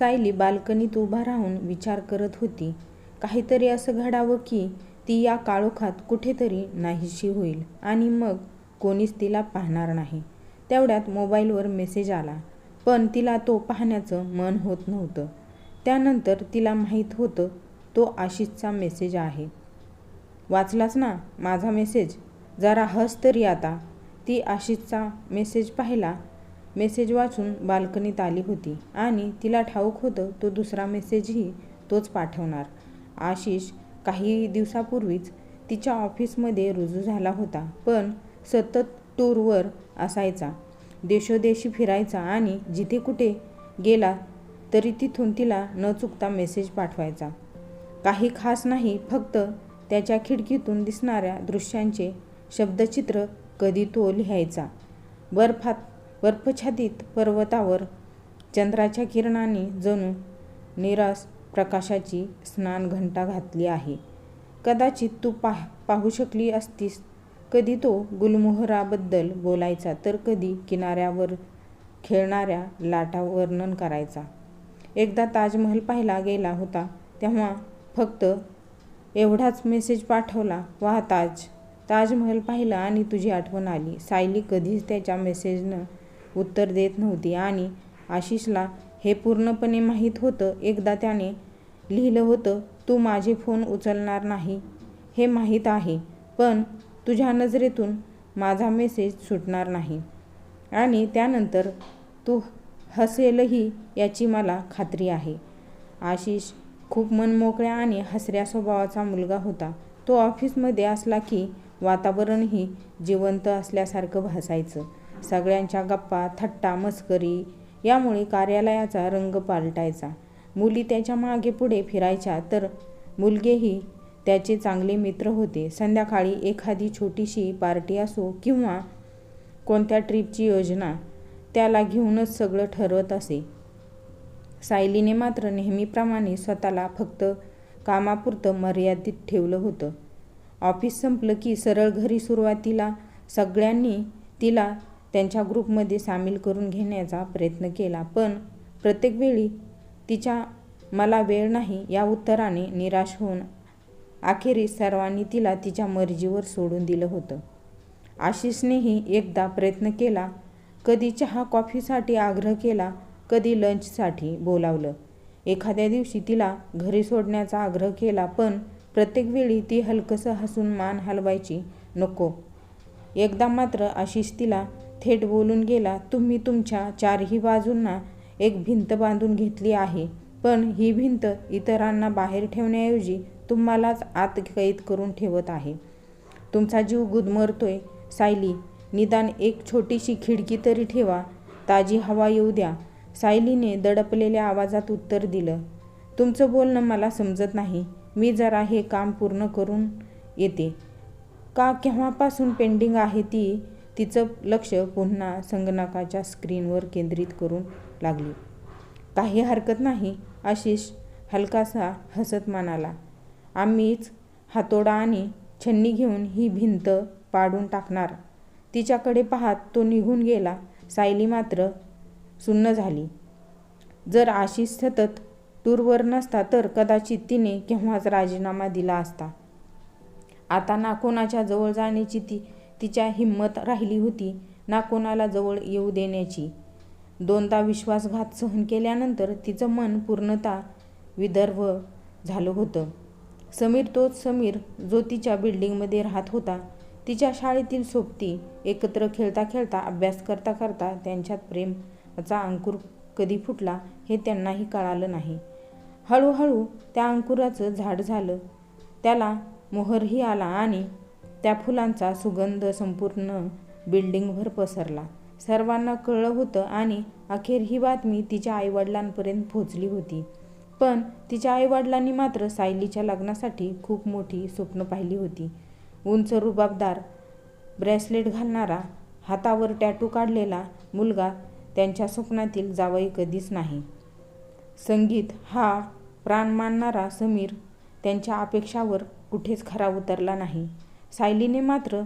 सायली बाल्कनीत उभा राहून विचार करत होती. काहीतरी असं घडावं की ती या काळोखात कुठेतरी नाहीशी होईल आणि मग कोणीच तिला पाहणार नाही. तेवढ्यात मोबाईलवर मेसेज आला. पण तिला तो पाहण्याचं मन होत नव्हतं. त्यानंतर तिला माहीत होतं तो आशिषचा मेसेज आहे. वाचलाच ना माझा मेसेज? जरा हस तरी आता. ती आशिषचा मेसेज पाहिला. मेसेज वाचून बाल्कनीत आली होती आणि तिला ठाऊक होतं तो दुसरा मेसेजही तोच पाठवणार. आशिष काही दिवसापूर्वीच तिच्या ऑफिसमध्ये रुजू झाला होता. पण सतत टूरवर असायचा. देशोदेशी फिरायचा आणि जिथे कुठे गेला तरी तिथून तिला न चुकता मेसेज पाठवायचा. काही खास नाही फक्त त्याच्या खिडकीतून दिसणाऱ्या दृश्यांचे शब्दचित्र कधी तो लिहायचा. बर्फात बर्फछादित पर्वतावर चंद्राच्या किरणाने जणू निरास प्रकाशाची स्नानघंटा घातली आहे. कदाचित तू पाहू शकली असतीस. कधी तो गुलमोहराबद्दल बोलायचा तर कधी किनाऱ्यावर खेळणाऱ्या लाटा वर्णन करायचा. एकदा ताजमहल पाहायला गेला होता तेव्हा फक्त एवढाच मेसेज पाठवला वा ताज! ताजमहल पाहिला आणि तुझी आठवण आली. सायली कधीच त्याच्या मेसेजनं उत्तर देत नव्हती आणि आशिषला हे पूर्णपणे माहीत होतं. एकदा त्याने लिहिलं होतं तू माझे फोन उचलणार नाही हे माहीत आहे. पण तुझ्या नजरेतून माझा मेसेज सुटणार नाही आणि त्यानंतर तू हसेलही याची मला खात्री आहे. आशिष खूप मनमोकळ्या आणि हसऱ्या स्वभावाचा मुलगा होता. तो ऑफिसमध्ये असला की वातावरणही जिवंत असल्यासारखं भासायचं. सगळ्यांच्या गप्पा, थट्टा, मस्करी यामुळे कार्यालयाचा रंग पालटायचा. मुली त्याच्यामागे पुढे फिरायच्या तर मुलगेही त्याचे चांगले मित्र होते. संध्याकाळी एखादी छोटीशी पार्टी असो किंवा कोणत्या ट्रिपची योजना त्याला घेऊनच सगळं ठरत असे. सायलीने मात्र नेहमीप्रमाणे स्वतःला फक्त कामापुरतं मर्यादित ठेवलं होतं. ऑफिस संपलं की सरळ घरी सुरुवातीला सगळ्यांनी तिला त्यांच्या ग्रुपमध्ये सामील करून घेण्याचा प्रयत्न केला. पण प्रत्येक वेळी तिच्या मला वेळ नाही या उत्तराने निराश होऊन अखेरीस सर्वांनी तिला तिच्या मर्जीवर सोडून दिलं होतं. आशिषनेही एकदा प्रयत्न केला. कधी चहा-कॉफीसाठी आग्रह केला, कधी लंचसाठी बोलावलं. एखाद्या दिवशी तिला घरी सोडण्याचा आग्रह केला पण प्रत्येक वेळी ती हलकंसं हसून मान हलवायची नको. एकदा मात्र आशिष तिला थेट बोलून गेला तुम्ही तुमच्या चारही बाजूंना एक भिंत बांधून घेतली आहे पण ही भिंत इतरांना बाहेर ठेवण्याऐवजी तुम्हालाच आत कैद करून ठेवत आहे. तुमचा जीव गुदमरतोय सायली. निदान एक छोटीशी खिडकी तरी ठेवा. ताजी हवा येऊ द्या. सायलीने दडपलेल्या आवाजात उत्तर दिलं. तुमचं बोलणं मला समजत नाही. मी जरा हे काम पूर्ण करून येते. का केव्हापासून पेंडिंग आहे ती तिचं लक्ष पुन्हा संगणकाच्या स्क्रीनवर केंद्रित करून लागली. काही हरकत नाही आशिष हलकासा हसत म्हणाला. आम्हीच हातोडा आणि छन्नी घेऊन ही भिंत पाडून टाकणार. तिच्याकडे पाहत तो निघून गेला. सायली मात्र सुन्न झाली. जर आशिष सतत टूरवर नसता तर कदाचित तिने केव्हाच राजीनामा दिला असता. आता ना कोणाच्या जवळ जाण्याची तिच्या हिंमत राहिली होती ना कोणाला जवळ येऊ देण्याची. दोनदा विश्वासघात सहन केल्यानंतर तिचं मन पूर्णतः विदर्भ झालं होतं. समीर तोच समीर जो तिच्या बिल्डिंगमध्ये राहत होता. तिच्या शाळेतील सोबती. एकत्र खेळता खेळता, अभ्यास करता करता त्यांच्यात प्रेमाचा अंकुर कधी फुटला हे त्यांनाही कळालं नाही. हळूहळू त्या अंकुराचं झाड झालं. त्याला मोहरही आला आणि त्या फुलांचा सुगंध संपूर्ण बिल्डिंगभर पसरला. सर्वांना कळलं होतं आणि अखेर ही बातमी तिच्या आईवडिलांपर्यंत पोचली पोहोचली होती. पण तिच्या आईवडिलांनी मात्र सायलीच्या लग्नासाठी खूप मोठी स्वप्नं पाहिली होती. उंच, रुबाबदार, ब्रेसलेट घालणारा, हातावर टॅटू काढलेला मुलगा त्यांच्या स्वप्नातील जावई कधीच नाही. संगीत हा प्राण मानणारा समीर त्यांच्या अपेक्षावर कुठेच खरा उतरला नाही. सायलीने मात्र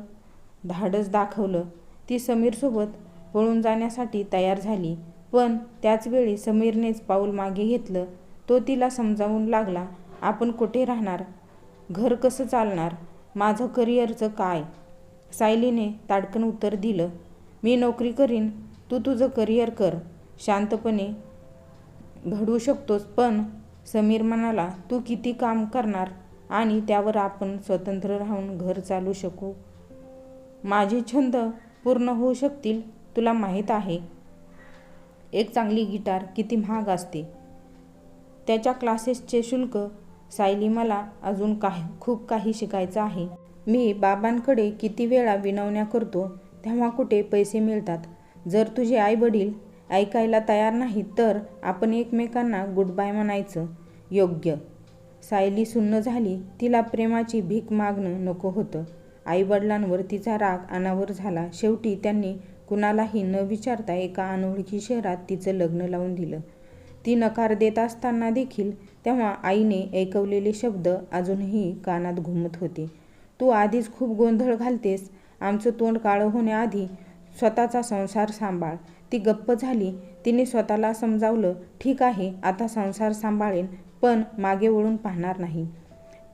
धाडस दाखवलं. ती समीरसोबत पळून जाण्यासाठी तयार झाली. पण त्याचवेळी समीरनेच पाऊल मागे घेतलं. तो तिला समजावून लागला आपण कुठे राहणार? घर कसं चालणार? माझं करिअरचं काय? सायलीने ताडकन उत्तर दिलं मी नोकरी करीन. तू तुझं करिअर कर. शांतपणे घडू शकतोस पण समीर म्हणाला तू किती काम करणार? आणि त्यावर आपण स्वतंत्र राहून घर चालू शकू. माझे छंद पूर्ण होऊ शकतील तुला माहीत आहे. एक चांगली गिटार किती महाग असते. त्याच्या क्लासेसचे शुल्क सायली मला अजून काही खूप काही शिकायचं आहे. मी बाबांकडे किती वेळा विनवण्या करतो तेव्हा कुठे पैसे मिळतात. जर तुझे आईवडील ऐकायला तयार नाहीत तर आपण एकमेकांना गुड बाय म्हणायचं. योग्य. सायली सुन्न झाली. तिला प्रेमाची भीक मागणं नको होतं. आईवडिलांवर तिचा राग अनावर झाला. शेवटी त्यांनी कुणालाही न विचारता एका अनोळखी शहरात तिचं लग्न लावून दिलं. ती नकार देत असताना देखील तेव्हा आईने ऐकवलेले शब्द अजूनही कानात घुमत होते. तू आधीच खूप गोंधळ घालतेस. आमचं तोंड काळं होण्याआधी स्वतःचा संसार सांभाळ. ती गप्प झाली. तिने स्वतःला समजावलं ठीक आहे आता संसार सांभाळेन. पण मागे वळून पाहणार नाही.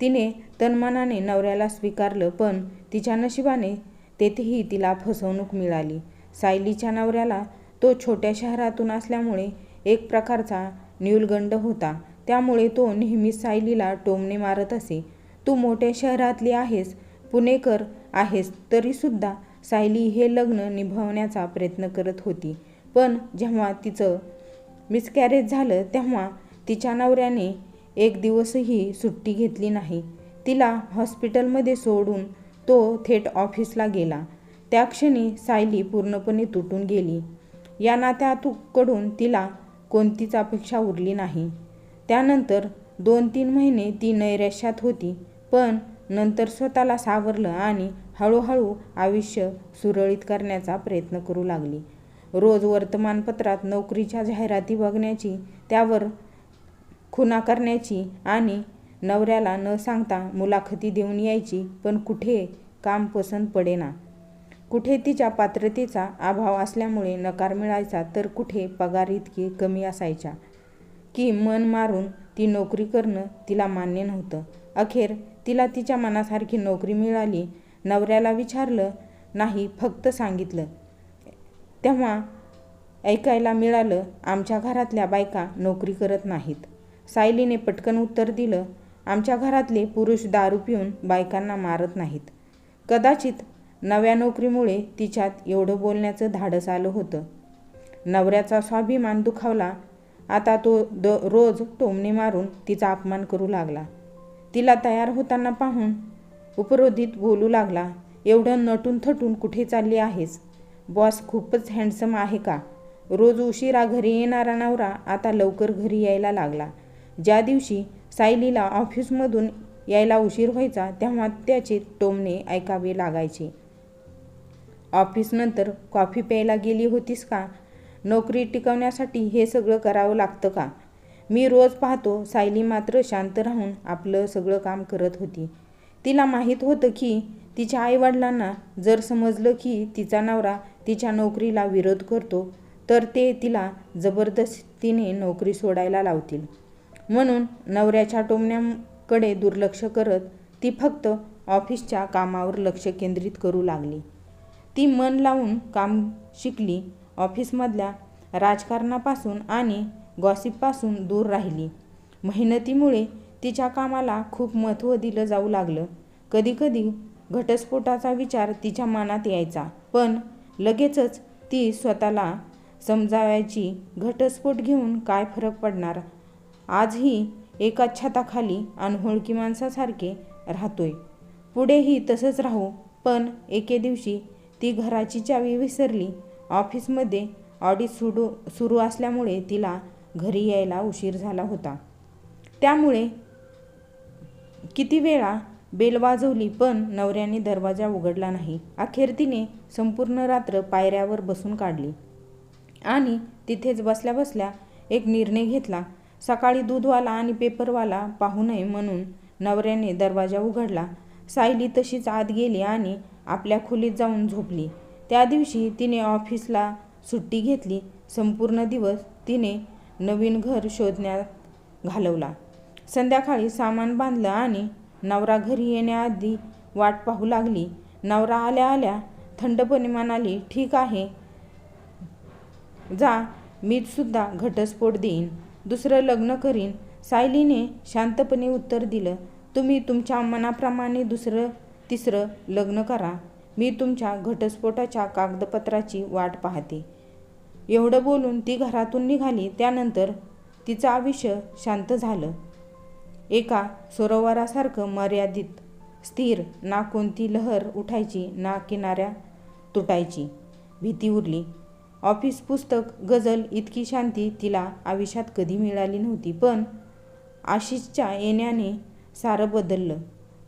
तिने तनमनाने नवऱ्याला स्वीकारलं पण तिच्या नशिबाने तेथेही तिला फसवणूक मिळाली. सायलीच्या नवऱ्याला तो छोट्या शहरातून असल्यामुळे एक प्रकारचा न्यूलगंड होता. त्यामुळे तो नेहमीच सायलीला टोमणे मारत असे. तू मोठ्या शहरातली आहेस पुणेकर आहेस तरीसुद्धा सायली हे लग्न निभावण्याचा प्रयत्न करत होती. पण जेव्हा तिचं मिसकॅरेज झालं तेव्हा तिच्या नवऱ्याने एक दिवसही सुट्टी घेतली नाही. तिला हॉस्पिटलमध्ये सोडून तो थेट ऑफिसला गेला. त्या क्षणी सायली पूर्णपणे तुटून गेली. या नात्याकडून तिला कोणतीच अपेक्षा उरली नाही. त्यानंतर दोन तीन महिने ती नैराश्यात होती पण नंतर स्वतःला सावरलं आणि हळूहळू आयुष्य सुरळीत करण्याचा प्रयत्न करू लागली. रोज वर्तमानपत्रात नोकरीच्या जाहिराती बघण्याची त्यावर खुना करण्याची आणि नवऱ्याला न सांगता मुलाखती देऊन यायची पण कुठे काम पसंत पडेना. कुठे तिच्या पात्रतेचा अभाव असल्यामुळे नकार मिळायचा तर कुठे पगार इतकी कमी असायच्या. की मन मारून ती नोकरी करणं तिला मान्य नव्हतं. अखेर तिला तिच्या मनासारखी नोकरी मिळाली नवऱ्याला विचारलं नाही फक्त सांगितलं. तेव्हा ऐकायला मिळालं आमच्या घरातल्या बायका नोकरी करत नाहीत. सायलीने पटकन उत्तर दिलं आमच्या घरातले पुरुष दारू पिऊन बायकांना मारत नाहीत. कदाचित नव्या नोकरीमुळे तिच्यात एवढं बोलण्याचं धाडस आलं होतं. नवऱ्याचा स्वाभिमान दुखावला. आता तो द रोज टोमणे मारून तिचा अपमान करू लागला. तिला तयार होताना पाहून उपरोधित बोलू लागला एवढं नटून थटून कुठे चालली आहेस? बॉस खूपच हँडसम आहे का? रोज उशिरा घरी येणारा नवरा आता लवकर घरी यायला लागला. ज्या दिवशी सायलीला ऑफिसमधून यायला उशीर व्हायचा तेव्हा त्याचे टोमणे ऐकावे लागायचे. ऑफिसनंतर कॉफी प्यायला गेली होतीस का? नोकरी टिकवण्यासाठी हे सगळं करावं लागतं का? मी रोज पाहतो सायली मात्र शांत राहून आपलं सगळं काम करत होती. तिला माहीत होतं की तिच्या आईवडिलांना जर समजलं की तिचा नवरा तिच्या नोकरीला विरोध करतो तर ते तिला जबरदस्तीने नोकरी सोडायला लावतील. म्हणून नवऱ्याच्या टोमण्याकडे दुर्लक्ष करत ती फक्त ऑफिसच्या कामावर लक्ष केंद्रित करू लागली. ती मन लावून काम शिकली ऑफिसमधल्या राजकारणापासून आणि गॉसिपपासून दूर राहिली. मेहनतीमुळे तिच्या कामाला खूप महत्त्व दिलं जाऊ लागलं. कधीकधी घटस्फोटाचा विचार तिच्या मनात यायचा पण लगेचच ती स्वतःला समजावायची घटस्फोट घेऊन काय फरक पडणार? आजही एका छताखाली अनहोळकी माणसासारखे राहतोय. पुढेही तसंच राहू पण एके दिवशी ती घराची चावी विसरली. ऑफिसमध्ये ऑडिट सुरू सुरू असल्यामुळे तिला घरी यायला उशीर झाला होता. त्यामुळे किती वेळा बेल वाजवली पण नवऱ्याने दरवाजा उघडला नाही. अखेर तिने संपूर्ण रात्र पायऱ्यावर बसून काढली आणि तिथेच बसल्या बसल्या एक निर्णय घेतला. सकाळी दूधवाला आणि पेपरवाला पाहू नये म्हणून नवऱ्याने दरवाजा उघडला. सायली तशीच आत गेली आणि आपल्या खोलीत जाऊन झोपली. त्या दिवशी तिने ऑफिसला सुट्टी घेतली. संपूर्ण दिवस तिने नवीन घर शोधण्यात घालवला. संध्याकाळी सामान बांधलं आणि नवरा घरी येण्याआधी वाट पाहू लागली. नवरा आल्या आल्या थंडपणे म्हणाली ठीक आहे. जा मी सुद्धा घटस्फोट देईन. दुसरं लग्न करीन. सायलीने शांतपणे उत्तर दिलं तुम्ही तुमच्या मनाप्रमाणे दुसरं तिसरं लग्न करा. मी तुमच्या घटस्फोटाच्या कागदपत्राची वाट पाहते. एवढं बोलून ती घरातून निघाली. त्यानंतर तिचं आयुष्य शांत झालं. एका सरोवरासारखं मर्यादित स्थिर ना कोणती लहर उठायची ना किनाऱ्या तुटायची. भीती उरली. ऑफिस पुस्तक गझल इतकी शांती तिला आयुष्यात कधी मिळाली नव्हती. पण आशिषच्या येण्याने सारं बदललं.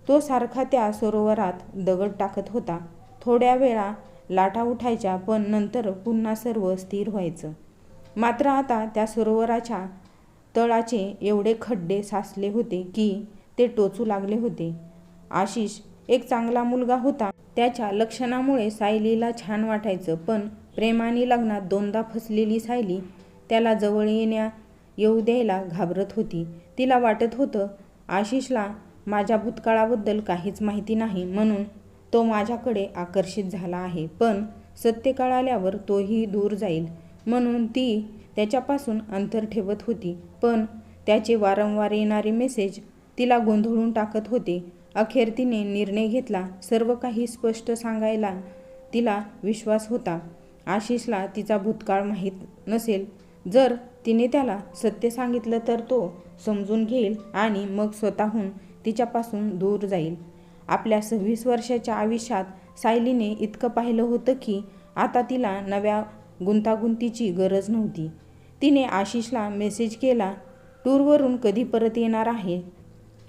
तो सारखा त्या सरोवरात दगड टाकत होता. थोड्या वेळा लाटा उठायच्या पण नंतर पुन्हा सर्व स्थिर व्हायचं. मात्र आता त्या सरोवराच्या तळाचे एवढे खड्डे साचले होते की ते टोचू लागले होते. आशिष एक चांगला मुलगा होता. त्याच्या लक्षणामुळे सायलीला छान वाटायचं पण प्रेमाने लग्नात दोनदा फसलेली सायली त्याला जवळ येण्या येऊ द्यायला घाबरत होती. तिला वाटत होतं आशिषला माझ्या भूतकाळाबद्दल काहीच माहिती नाही म्हणून तो माझ्याकडे आकर्षित झाला आहे. पण सत्य कळाल्यावर तोही दूर जाईल म्हणून ती त्याच्यापासून अंतर ठेवत होती. पण त्याचे वारंवार येणारे मेसेज तिला गोंधळून टाकत होते. अखेर तिने निर्णय घेतला. सर्व काही स्पष्ट सांगायला तिला विश्वास होता. आशिषला तिचा भूतकाळ माहीत नसेल. जर तिने त्याला सत्य सांगितलं तर तो समजून घेईल आणि मग स्वतःहून तिच्यापासून दूर जाईल. आपल्या सव्वीस वर्षाच्या आयुष्यात सायलीने इतकं पाहिलं होतं की आता तिला नव्या गुंतागुंतीची गरज नव्हती. तिने आशिषला मेसेज केला टूरवरून कधी परत येणार आहे?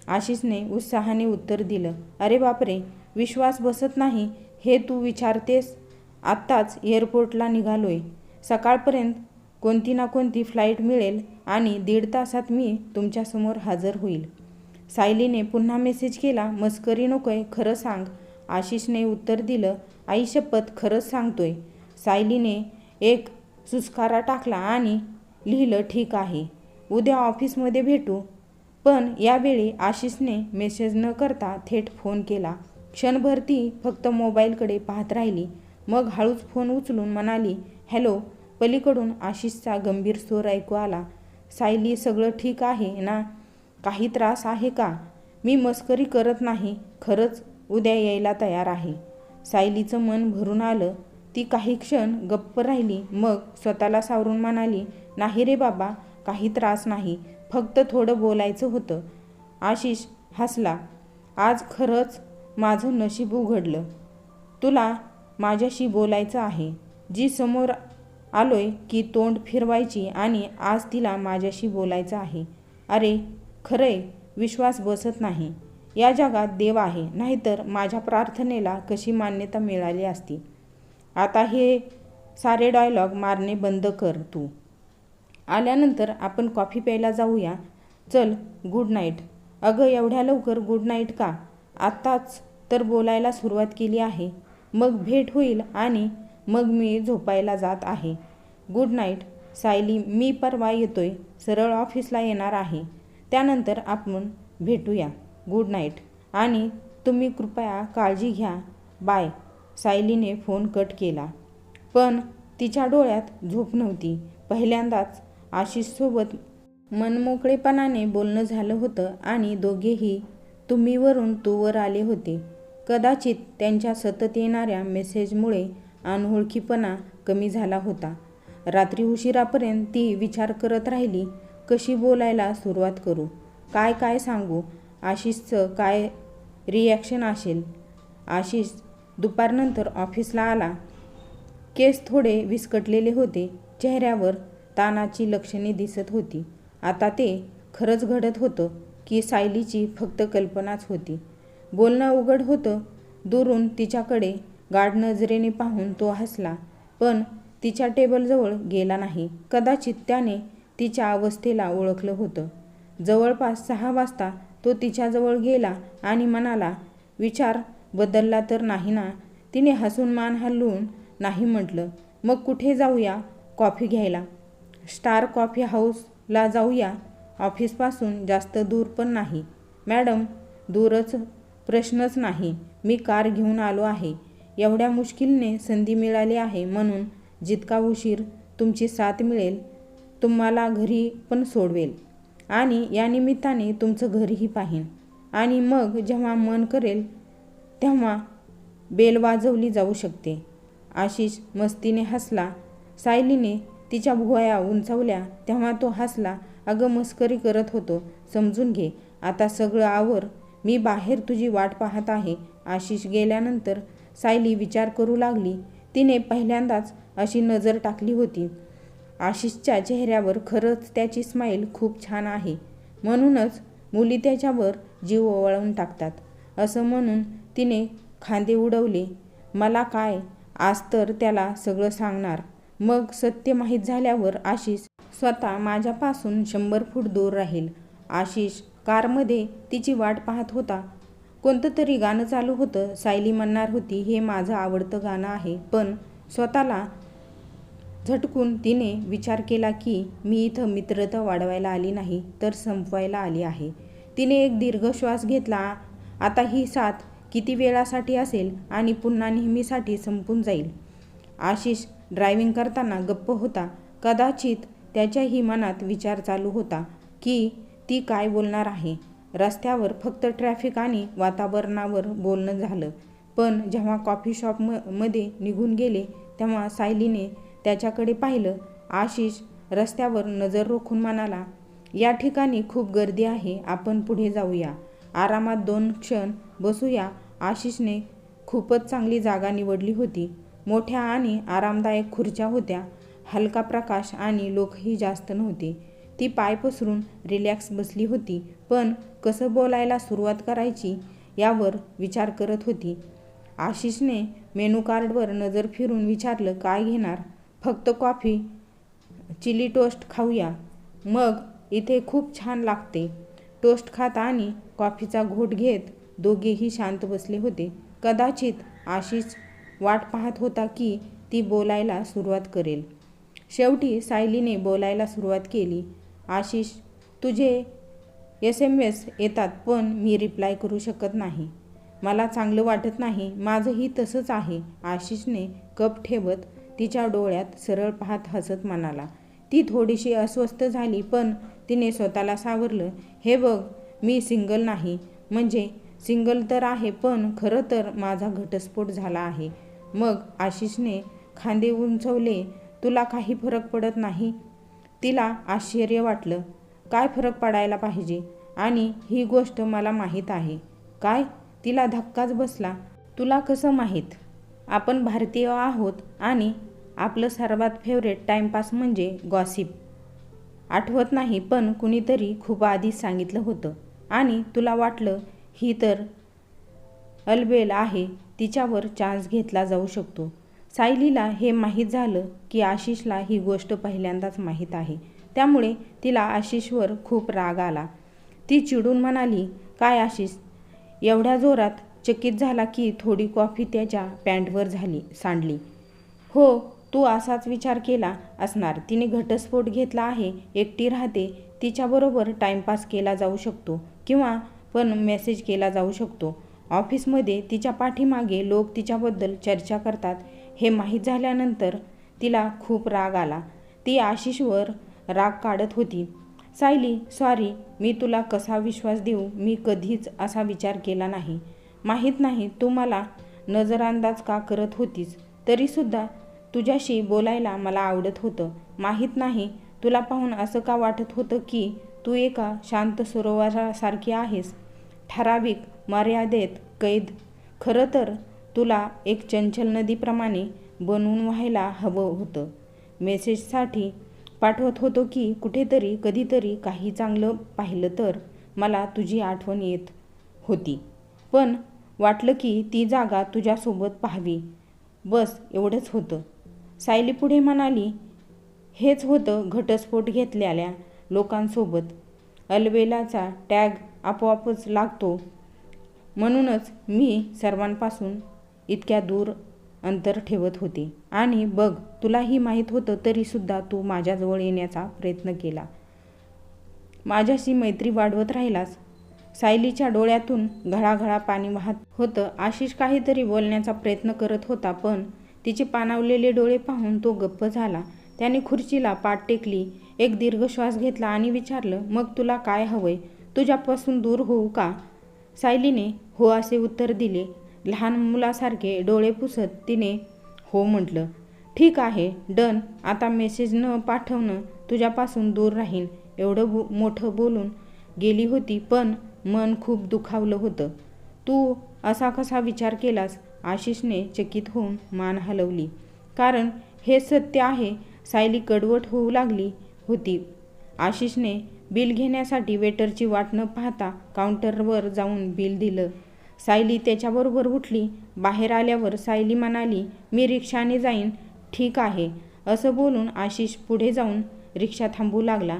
आशिषने उत्साहाने उत्तर दिलं अरे बापरे विश्वास बसत नाही हे तू विचारतेस? आत्ताच एअरपोर्टला निघालोय. सकाळपर्यंत कोणती ना कोणती फ्लाईट मिळेल आणि दीड तासात मी तुमच्यासमोर हजर होईल. सायलीने पुन्हा मेसेज केला मस्करी नकोय खरं सांग. आशिषने उत्तर दिलं आई शपथ खरंच सांगतोय. सायलीने एक सुस्कारा टाकला आणि लिहिलं ठीक आहे. उद्या ऑफिसमध्ये भेटू. पण यावेळी आशिषने मेसेज न करता थेट फोन केला. क्षणभर ती फक्त मोबाईलकडे पाहत राहिली. मग हळूच फोन उचलून म्हणाली हॅलो पलीकडून आशिषचा गंभीर स्वर ऐकू आला. सायली सगळं ठीक आहे ना? काही त्रास आहे का? मी मस्करी करत नाही खरंच उद्या यायला तयार आहे. सायलीचं मन भरून आलं. ती काही क्षण गप्प राहिली मग स्वतःला सावरून म्हणाली नाही रे बाबा काही त्रास नाही फक्त थोडं बोलायचं होतं. आशिष हसला. आज खरंच माझं नशीब उघडलं. तुला माझ्याशी बोलायचं आहे. जी समोर आलोय की तोंड फिरवायची आणि आज तिला माझ्याशी बोलायचं आहे. अरे खरंय विश्वास बसत नाही. या जगात देव आहे नाहीतर माझ्या प्रार्थनेला कशी मान्यता मिळाली असती? आता हे सारे डायलॉग मारणे बंद कर तू. आल्यानंतर आपण कॉफी प्यायला जाऊया. चल गुड नाईट. अगं एवढ्या लवकर गुड नाईट का? आत्ताच तर बोलायला सुरुवात केली आहे. मग भेट होईल आणि मग मी झोपायला जात आहे. Good night Sayali. मी परवा येतोय. सरळ ऑफिसला येणार आहे. त्यानंतर आपण भेटूया. Good night. आणि तुम्ही कृपया काळजी घ्या. बाय. सायलीने फोन कट केला. पण तिच्या डोळ्यात झोप नव्हती. पहिल्यांदाच आशिषसोबत मनमोकळेपणाने बोलणं झालं होतं आणि दोघेही तुम्हीवरून तूवर आले होते. कदाचित त्यांच्या सतत येणाऱ्या मेसेजमुळे अनोळखीपणा कमी झाला होता. रात्री उशिरापर्यंत ती विचार करत राहिली कशी बोलायला सुरुवात करू? काय काय सांगू? आशिषचं काय रिॲक्शन असेल? आशिष दुपारनंतर ऑफिसला आला. केस थोडे विस्कटलेले होते. चेहऱ्यावर ताणाची लक्षणे दिसत होती. आता ते खरंच घडत होतं की सायलीची फक्त कल्पनाच होती. बोलणं उघड होतं. दुरून तिच्याकडे गाढ नजरेने पाहून तो हसला. पण तिच्या टेबलजवळ गेला नाही. कदाचित त्याने तिच्या अवस्थेला ओळखलं होतं. जवळपास सहा वाजता तो तिच्याजवळ गेला आणि म्हणाला विचार बदलला तर नाही ना? तिने हसून मान हलवून नाही म्हटलं मग कुठे जाऊया कॉफी घ्यायला? स्टार कॉफी हाऊसला जाऊया. ऑफिसपासून जास्त दूर पण नाही. मॅडम दूरच प्रश्नच नाही. मी कार घेऊन आलो आहे. एवढ्या मुश्किलने संधी मिळाली आहे म्हणून जितका उशीर तुमची साथ मिळेल तुम्हाला घरी पण सोडवेल. आणि या निमित्ताने तुमचं घरही पाहीन. आणि मग जेव्हा मन करेल तेव्हा बेल वाजवली जाऊ शकते. आशिष मस्तीने हसला. सायलीने तिच्या भुवया उंचावल्या. तेव्हा तो हसला. अगं मस्करी करत होतो. समजून घे. आता सगळं आवर. मी बाहेर तुझी वाट पाहत आहे. आशिष गेल्यानंतर सायली विचार करू लागली. तिने पहिल्यांदाच अशी नजर टाकली होती. आशिषच्या चेहऱ्यावर खरंच त्याची स्माईल खूप छान आहे. म्हणूनच मुली त्याच्यावर जीव ओवाळून टाकतात. असं म्हणून तिने खांदे उडवले. मला काय? आज तर त्याला सगळं सांगणार. मग सत्य माहीत झाल्यावर आशिष स्वतः माझ्यापासून शंभर फूट दूर राहील. आशिष कारमध्ये तिची वाट पाहत होता. कोणतं तरी गाणं चालू होतं. सायली म्हणणार होती हे माझं आवडतं गाणं आहे. पण स्वतःला झटकून तिने विचार केला की मी इथं मित्रता वाढवायला आली नाही तर संपवायला आली आहे. तिने एक दीर्घ श्वास घेतला. आता ही साथ किती वेळासाठी असेल आणि पुन्हा नेहमीसाठी संपून जाईल? आशिष ड्रायव्हिंग करताना गप्प होता. कदाचित त्याच्याही मनात विचार चालू होता की ती काय बोलणार आहे? रस्त्यावर फक्त ट्रॅफिक आणि वातावरणावर बोलणं झालं. पण जेव्हा कॉफी शॉप म मध्ये निघून गेले तेव्हा सायलीने त्याच्याकडे पाहिलं आशिष रस्त्यावर नजर रोखून म्हणाला या ठिकाणी खूप गर्दी आहे आपण पुढे जाऊया. आरामात दोन क्षण बसूया. आशिषने खूपच चांगली जागा निवडली होती. मोठ्या आणि आरामदायक खुर्च्या होत्या. हलका प्रकाश आणि लोकही जास्त नव्हते. ती पाय पसरून रिलॅक्स बसली होती. पण कसं बोलायला सुरुवात करायची यावर विचार करत होती. आशिषने मेनू कार्डवर नजर फिरून विचारलं काय घेणार? फक्त कॉफी चिली टोस्ट खाऊया. मग इथे खूप छान लागते. टोस्ट खात आणि कॉफीचा घोट घेत दोघेही शांत बसले होते. कदाचित आशिष वाट पाहत होता की ती बोलायला सुरुवात करेल. शेवटी सायलीने बोलायला सुरुवात केली. आशिष तुझे एस एम एस येतात पण मी रिप्लाय करू शकत नाही. मला चांगलं वाटत नाही माझंही तसंच आहे. आशिषने कप ठेवत तिच्या डोळ्यात सरळ पाहत हसत म्हणाला ती थोडीशी अस्वस्थ झाली पण तिने स्वतःला सावरलं. हे बघ मी सिंगल नाही. म्हणजे सिंगल तर आहे पण खरं तर माझा घटस्फोट झाला आहे. मग आशिषने खांदे उंचवले तुला काही फरक पडत नाही. तिला आश्चर्य वाटलं. काय फरक पडायला पाहिजे? आणि ही गोष्ट मला माहीत आहे. काय? तिला धक्काच बसला. तुला कसं माहीत? आपण भारतीय आहोत आणि आपलं सर्वात फेवरेट टाईमपास म्हणजे गॉसिप आठवत नाही पण कुणीतरी खूप आधीच सांगितलं होतं. आणि तुला वाटलं ही तर अलबेल आहे. तिच्यावर चान्स घेतला जाऊ शकतो. सायलीला हे माहीत झालं की आशिषला ही गोष्ट पहिल्यांदाच माहीत आहे. त्यामुळे तिला आशिषवर खूप राग आला. ती चिडून म्हणाली काय आशिष एवढ्या जोरात चकित झाला की थोडी कॉफी त्याच्या पॅन्टवर झाली सांडली. हो तू असाच विचार केला असणार. तिने घटस्फोट घेतला आहे एकटी राहते. तिच्याबरोबर टाईमपास केला जाऊ शकतो किंवा पण मेसेज केला जाऊ शकतो. ऑफिसमध्ये तिच्या पाठीमागे लोक तिच्याबद्दल चर्चा करतात. हे माहीत झाल्यानंतर तिला खूप राग आला. ती आशिषवर राग काढत होती. सायली सॉरी मी तुला कसा विश्वास देऊ? मी कधीच असा विचार केला नाही. माहीत नाही तू मला नजरअंदाज का करत होतीस. तरीसुद्धा तुझ्याशी बोलायला मला आवडत होतं. माहीत नाही तुला पाहून असं का वाटत होतं की तू एका शांत सरोवरासारखी आहेस? ठराविक मर्यादेत कैद. खरं तर तुला एक चंचल नदीप्रमाणे बनवून व्हायला हवं होतं. मेसेजसाठी पाठवत होतो की कुठेतरी कधीतरी काही चांगलं पाहिलं तर मला तुझी आठवण येत होती. पण वाटलं की ती जागा तुझ्यासोबत पाहावी. बस एवढंच होतं. सायली पुढे म्हणाली हेच होतं घटस्फोट घेतलेल्या लोकांसोबत. अलवेलाचा टॅग आपोआपच लागतो. म्हणूनच मी सर्वांपासून इतक्या दूर अंतर ठेवत होते. आणि बघ तुलाही माहीत होतं तरीसुद्धा तू माझ्याजवळ येण्याचा प्रयत्न केला. माझ्याशी मैत्री वाढवत राहिलास? सायलीच्या डोळ्यातून घळाघळा पाणी वाहत होतं. आशिष काहीतरी बोलण्याचा प्रयत्न करत होता पण तिचे पाणावलेले डोळे पाहून तो गप्प झाला. त्याने खुर्चीला पाठ टेकली एक दीर्घ श्वास घेतला आणि विचारलं मग तुला काय हवंय? तुझ्यापासून दूर होऊ का? सायलीने हो असे उत्तर दिले. लहान मुलासारखे डोळे पुसत तिने हो म्हटलं ठीक आहे डन आता मेसेज न पाठवणं तुझ्यापासून दूर राहीन एवढं बो मोठं बोलून गेली होती पण मन खूप दुखावलं होतं. तू असा कसा विचार केलास? आशिषने चकित होऊन मान हलवली. कारण हे सत्य आहे सायली कडवट होऊ लागली होती. आशिषने बिल घेण्यासाठी वेटरची वाट न पाहता काउंटरवर जाऊन बिल दिलं. सायली त्याच्याबरोबर उठली. बाहेर आल्यावर सायली म्हणाली मी रिक्षाने जाईन. ठीक आहे. असं बोलून आशिष पुढे जाऊन रिक्षा थांबू लागला.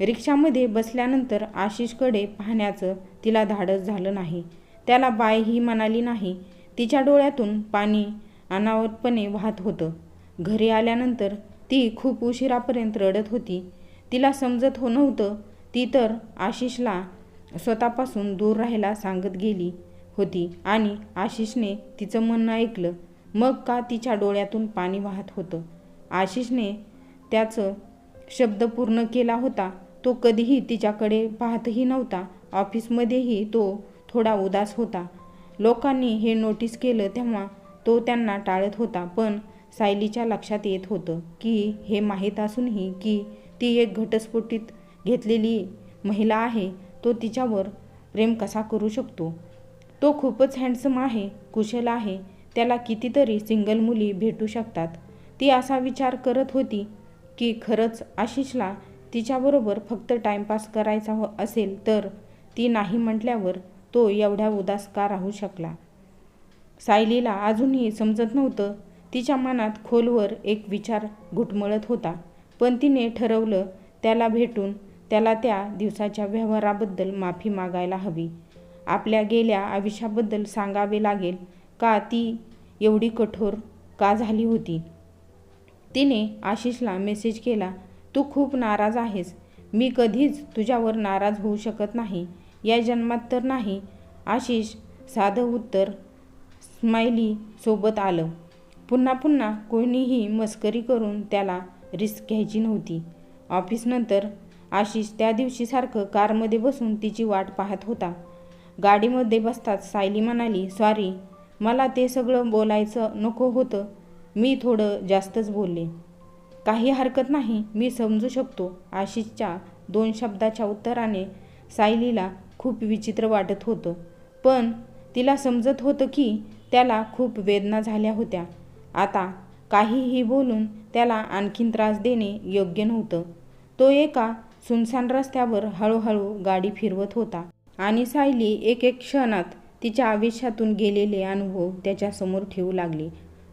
रिक्षामध्ये बसल्यानंतर आशिषकडे पाहण्याचं तिला धाडस झालं नाही. त्याला बाय ही म्हणाली नाही. तिच्या डोळ्यातून पाणी अनावरपणे वाहत होतं. घरी आल्यानंतर ती खूप उशिरापर्यंत रडत होती. तिला समजत हो नव्हतं. ती तर आशिषला स्वतःपासून दूर राहायला सांगत गेली. होती. आणि आशिषने तिचं म्हणणं ऐकलं. मग का तिच्या डोळ्यातून पाणी वाहत होतं? आशिषने त्याचं शब्द पूर्ण केला होता. तो कधीही तिच्याकडे पाहतही नव्हता. ऑफिसमध्येही तो थोडा उदास होता. लोकांनी हे नोटीस केलं तेव्हा तो त्यांना टाळत होता. पण सायलीच्या लक्षात येत होतं की हे माहीत असूनही की ती एक घटस्फोटीत घेतलेली महिला आहे. तो तिच्यावर प्रेम कसा करू शकतो? तो खूपच हँडसम आहे कुशल आहे त्याला कितीतरी सिंगल मुली भेटू शकतात. ती असा विचार करत होती की खरंच आशिषला तिच्याबरोबर फक्त टाइमपास करायचा हो असेल तर ती नाही म्हटल्यावर तो एवढ्या उदास का राहू शकला? सायलीला अजूनही समजत नव्हतं. तिच्या मनात खोलवर एक विचार घुटमळत होता. पण तिने ठरवलं त्याला भेटून त्याला त्या दिवसाच्या व्यवहाराबद्दल माफी मागायला हवी. आपल्या गेल्या आयुष्याबद्दल सांगावे लागेल का ती एवढी कठोर का झाली होती? तिने आशिषला मेसेज केला तू खूप नाराज आहेस. मी कधीच तुझ्यावर नाराज होऊ शकत नाही. या जन्मात तर नाही. आशिष साधं उत्तर स्माइली सोबत आलं. पुन्हा पुन्हा कोणीही मस्करी करून त्याला रिस्क घ्यायची नव्हती. ऑफिसनंतर आशिष त्या दिवशीसारखं कारमध्ये बसून तिची वाट पाहत होता. गाडीमध्ये बसताच सायली म्हणाली सॉरी मला ते सगळं बोलायचं नको होतं. मी थोडं जास्तच बोलले. काही हरकत नाही मी समजू शकतो. आशिषच्या दोन शब्दाच्या उत्तराने सायलीला खूप विचित्र वाटत होतं. पण तिला समजत होतं की त्याला खूप वेदना झाल्या होत्या. आता काहीही बोलून त्याला आणखीन त्रास देणे योग्य नव्हतं. तो एका सुनसान रस्त्यावर हळूहळू गाडी फिरवत होता. आणि सायली एक एक क्षणात तिच्या आयुष्यातून गेलेले अनुभव त्याच्यासमोर ठेवू लागले.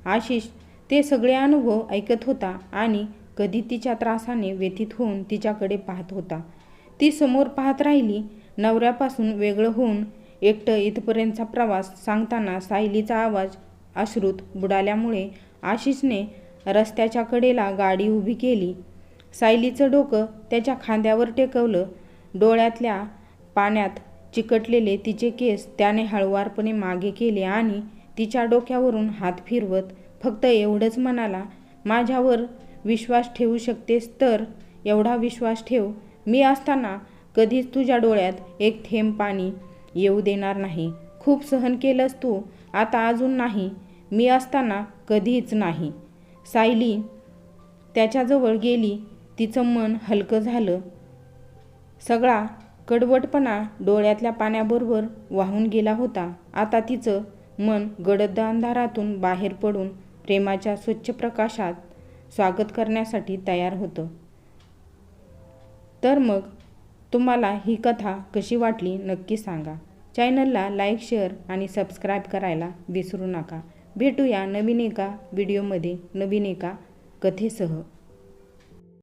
आशिष ते सगळे अनुभव ऐकत होता आणि कधी तिच्या त्रासाने व्यथित होऊन तिच्याकडे पाहत होता. ती समोर पाहत राहिली नवऱ्यापासून वेगळं होऊन एकटं इथपर्यंतचा प्रवास सांगताना सायलीचा आवाज अश्रुत बुडाल्यामुळे आशिषने रस्त्याच्या कडेला गाडी उभी केली. सायलीचं डोकं त्याच्या खांद्यावर टेकवलं डोळ्यातल्या पाण्यात चिकटलेले तिचे केस त्याने हळुवारपणे मागे केले आणि तिच्या डोक्यावरून हात फिरवत फक्त एवढंच म्हणाला माझ्यावर विश्वास ठेवू शकतेस तर एवढा विश्वास ठेव. मी असताना कधीच तुझ्या डोळ्यात एक थेंब पाणी येऊ देणार नाही. खूप सहन केलंस तू. आता अजून नाही. मी असताना कधीच नाही. सायली त्याच्याजवळ गेली. तिचं मन हलकं झालं. सगळा कडवटपणा डोळ्यातल्या पाण्याबरोबर वाहून गेला होता. आता तिचं मन गडद अंधारातून बाहेर पडून प्रेमाच्या स्वच्छ प्रकाशात स्वागत करण्यासाठी तयार होतं. तर मग तुम्हाला ही कथा कशी वाटली नक्की सांगा. चॅनलला लाईक शेअर आणि सबस्क्राईब करायला विसरू नका. भेटूया नवीन एका व्हिडिओमध्ये नवीन एका कथेसह.